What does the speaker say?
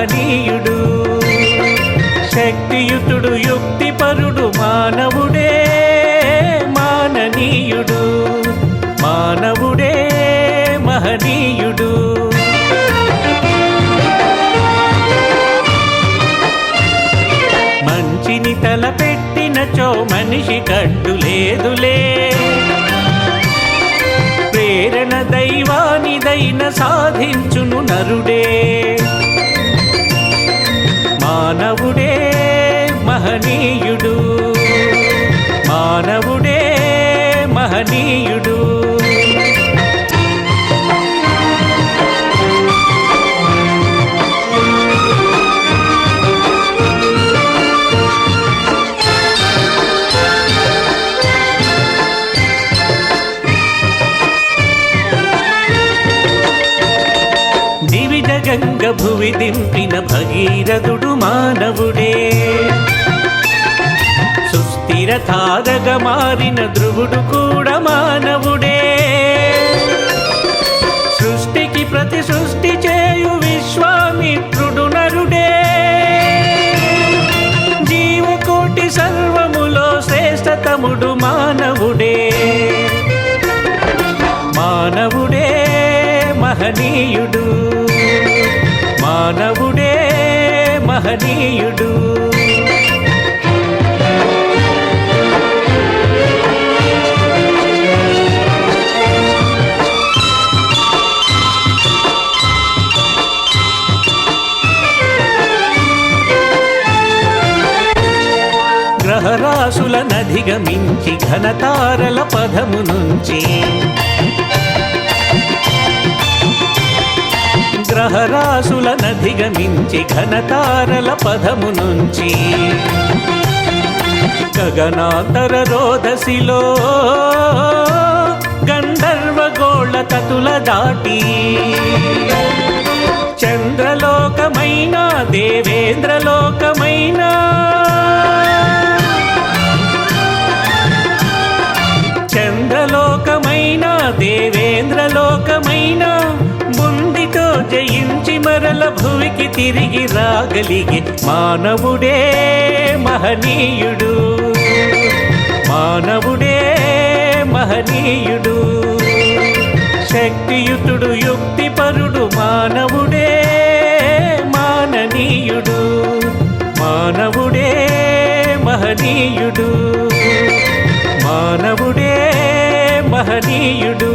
మహనీయుడు శక్తియుతుడు యుక్తిపరుడు మానవుడే మాననీయుడు. మానవుడే మహనీయుడు. మంచిని తలపెట్టినచో మనిషి కట్టు లేదులే. ప్రేరణ దైవానిదైన సాధించును నరుడే. గంగ భువి దింపిన భగీరథుడు మానవుడే. సుస్థిర తారగ మారిన ధ్రువుడు కూడా మానవుడే. సృష్టికి ప్రతి సృష్టి చేయు విశ్వామిత్రుడు నరుడే. జీవకోటి సర్వములో శ్రేష్టతముడు మానవుడే. మానవుడే మహనీయుడు మహనీయుడు. గ్రహరాశుల నధిగమించి ఘనతారల పదము నుంచి గ్రహరాశుల నధిగమించి ఘనతారల పదము నుంచి గగనాంతర రోదసిలో గంధర్వ గోళ తతుల దాటి. చంద్రలోకమైన దేవేంద్రలోకం మరల భువికి తిరిగి రాగలిగే మానవుడే మహనీయుడు. మానవుడే మహనీయుడు. శక్తియుతుడు యుక్తిపరుడు మానవుడే మాననీయుడు. మానవుడే మహనీయుడు. మానవుడే మహనీయుడు.